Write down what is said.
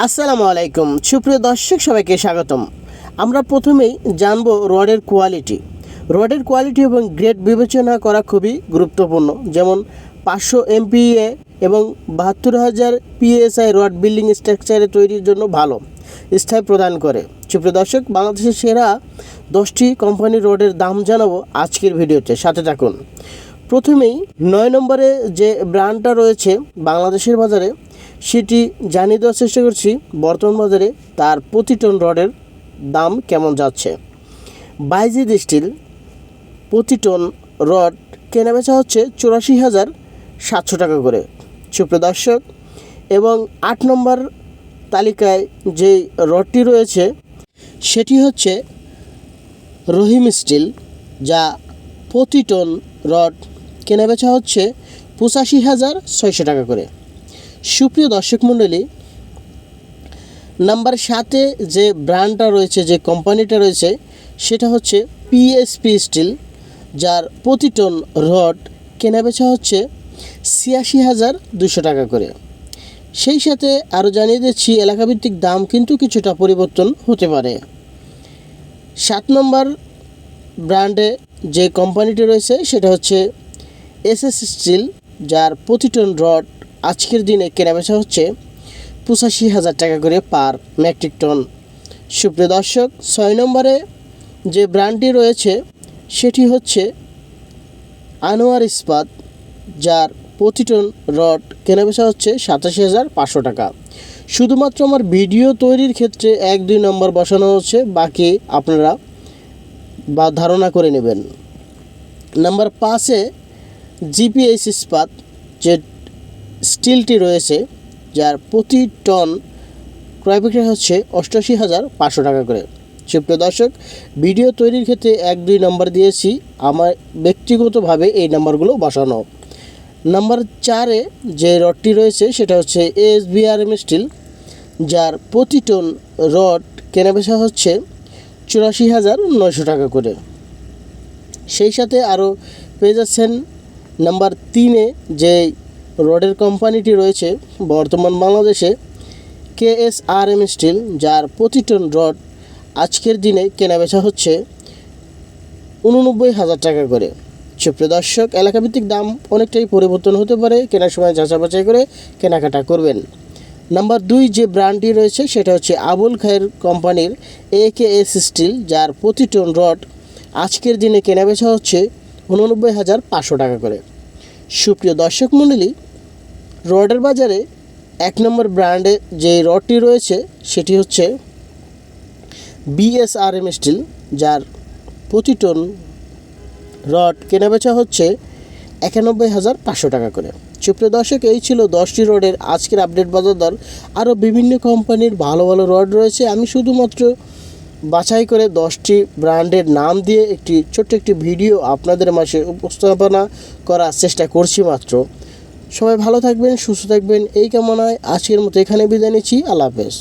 আসসালামু আলাইকুম। সুপ্রিয় দর্শক, সবাইকে স্বাগতম। আমরা প্রথমেই জানব রডের কোয়ালিটি রডের কোয়ালিটি এবং গ্রেড বিবেচনা করা খুবই গুরুত্বপূর্ণ। যেমন পাঁচশো এমপিএ এবং বাহাত্তর হাজার পিএসআই রড বিল্ডিং স্ট্রাকচারে তৈরির জন্য ভালো, স্থায়ী প্রদান করে। সুপ্রিয় দর্শক, বাংলাদেশের সেরা দশটি কোম্পানির রডের দাম জানাব আজকের ভিডিওতে। সাথে থাকুন। প্রথমেই নয় নম্বরে যে ব্র্যান্ডটা রয়েছে বাংলাদেশের বাজারে সেটি জানিয়ে দেওয়ার চেষ্টা করছি, বর্তমান বাজারে তার প্রতি টন রডের দাম কেমন যাচ্ছে? বাইজিদ স্টিল প্রতি টন রড কেনাবেচা হচ্ছে চুরাশি হাজার সাতশো টাকা করে। সুপ্রিয় দর্শক, এবং আট নম্বর তালিকায় যে রডটি রয়েছে, সেটি হচ্ছে রহিম স্টিল, যা প্রতি টন রড কেনাবেচা হচ্ছে পঁচাশি হাজার ছয়শো টাকা করে। সুপ্রিয় দর্শক মণ্ডলী, নাম্বার সাতে যে ব্র্যান্ডটা রয়েছে, যে কোম্পানিটা রয়েছে, সেটা হচ্ছে পিএসপি স্টিল, যার প্রতি টন রড কেনাবেচা হচ্ছে ছিয়াশি হাজার দুশো টাকা করে। সেই সাথে আরও জানিয়ে দিচ্ছি, এলাকাভিত্তিক দাম কিন্তু কিছুটা পরিবর্তন হতে পারে। সাত নম্বর ব্র্যান্ডে যে কোম্পানিটি রয়েছে, সেটা হচ্ছে এসএস স্টিল যার প্রতি টন রড আজকের দিনে কেনাবেচা হচ্ছে পঁচাশি হাজার টাকা করে পার মেট্রিক টন। সুপ্রিয় দর্শক, ছয় নম্বরে যে ব্র্যান্ডটি রয়েছে, সেটি হচ্ছে আনোয়ার ইস্পাত, যার প্রতি টন রড কেনাবেচা হচ্ছে সাতাশি হাজার পাঁচশো টাকা। শুধুমাত্র আমার ভিডিও তৈরির ক্ষেত্রে এক দুই নম্বর বসানো হচ্ছে, বাকি আপনারা বা ধারণা করে নেবেন। নাম্বার পাঁচে জিপিএস ইস্পাত, যে স্টিলটি রয়েছে, যার প্রতি টন ক্রয় বিক্রয় হচ্ছে অষ্টাশি হাজার পাঁচশো টাকা করে। সুপ্রিয় দর্শক, ভিডিও তৈরির ক্ষেত্রে এক, দুই নম্বর দিয়েছি। আমার ব্যক্তিগতভাবে এই নাম্বারগুলো বসানো। নাম্বার চারে যে রডটি রয়েছে, সেটা হচ্ছে এস বিআরএম স্টিল, যার প্রতি টন রড কেনাবেচা হচ্ছে চুরাশি হাজার নয়শো টাকা করে। সেই সাথে আরও পেয়ে যাচ্ছেন নাম্বার তিনে যে রডের কোম্পানিটি রয়েছে বর্তমান বাংলাদেশে K S R M steel, যার প্রতি টন রড আজকের দিনে কেনাবেচা হচ্ছে উননব্বই হাজার টাকা করে। সুপ্রিয় দর্শক, এলাকাভিত্তিক দাম অনেকটাই পরিবর্তন হতে পারে। কেনার সময় যাচাই বাছাই করে কেনাকাটা করবেন। নাম্বার দুই যে ব্র্যান্ডটি রয়েছে, সেটা হচ্ছে আবুল খায়ের কোম্পানির এ কে এস স্টিল, যার প্রতি টন রড আজকের দিনে কেনাবেচা হচ্ছে উননব্বই হাজার পাঁচশো টাকা করে। সুপ্রিয় দর্শক মণ্ডলী রডের বাজারে এক নম্বর ব্র্যান্ডে যে রডটি রয়েছে, সেটি হচ্ছে বিএসআরএম স্টিল, যার প্রতি টন রড কেনাবেচা হচ্ছে একানব্বই হাজার পাঁচশো টাকা করে। সুপ্রিয় দর্শক, এই ছিল দশটি রডের আজকের আপডেট বাজার দর। আরও বিভিন্ন কোম্পানির ভালো ভালো রড রয়েছে। আমি শুধুমাত্র বাছাই করে দশটি ব্র্যান্ডের নাম দিয়ে একটি ছোট্ট একটি ভিডিও আপনাদের মাঝে উপস্থাপনা করার চেষ্টা করছি মাত্র। সবাই ভালো থাকবেন সুস্থ থাকবেন এই কামনায় আজকের মতো এখানে বিদায় নিচ্ছি আল্লাহ হাফেজ।